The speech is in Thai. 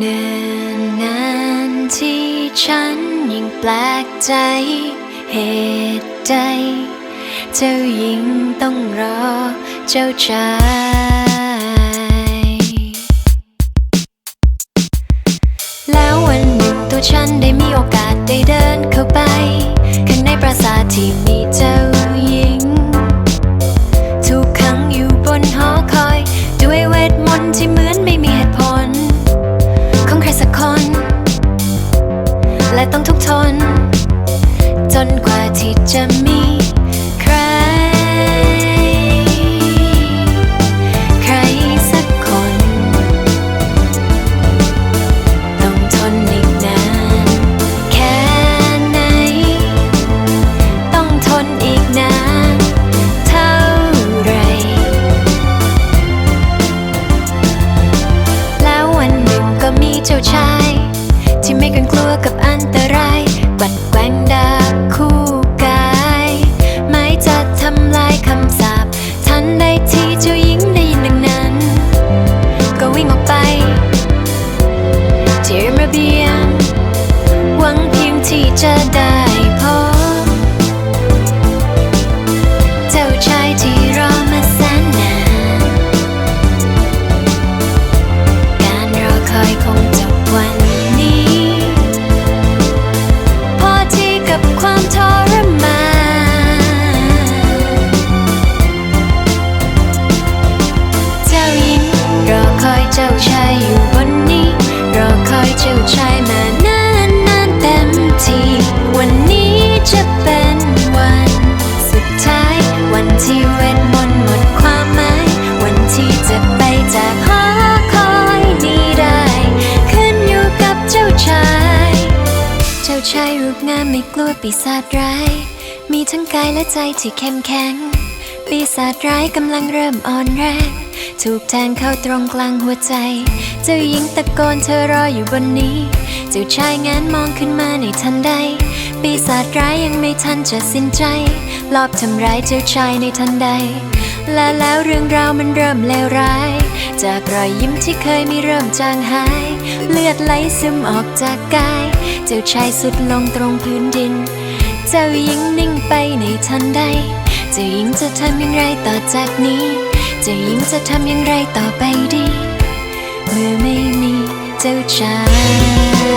เนิ่นนานที่ฉันยิ่งแปลกใจ เหตุใดเจ้าหญิงต้องรอเจ้าชาย จนกว่าที่จะมีใคร ใครสักคน ต้องทนอีกนานแค่ไหน ต้องทนอีกนานเท่าไร แล้ววันหนึ่งก็มีเจ้าชาย ที่ไม่เกรงกลัวกับอันตราย บัดแกว่งด จ้าหญิงได้ยินดังนั้น ก็วิ่งออกไปที่ริมระเบียง ชายรูปงามไม่กลัวปีศาจร้าย มีทั้งกายและใจที่เข้มแข็ง ปีศาจร้ายกำลังเริ่มอ่อนแรงถูกแทงเข้าตรงกลางหัวใจ เจ้าหญิงตะโกนเธอรออยู่บนนี้ เจ้าชายงานมองขึ้นมาในทันใด ปีศาจร้ายยังไม่ทันจะสิ้นใจ ลอบทำร้ายเจ้าชายในทันใด และแล้วเรื่องราวมันเริ่มเลวร้าย จากรอยยิ้มที่เคยมีเริ่มจางหาย เลือดไหลซึมออกจากกาย เจ้าชายสุดลงตรงพื้นดิน เจ้าหญิงนิ่งไปในทันใด เจ้าหญิงจะทำอย่างไรต่อจากนี้ เจ้าหญิงจะทำอย่างไรต่อไปดี เมื่อไม่มีเจ้าชาย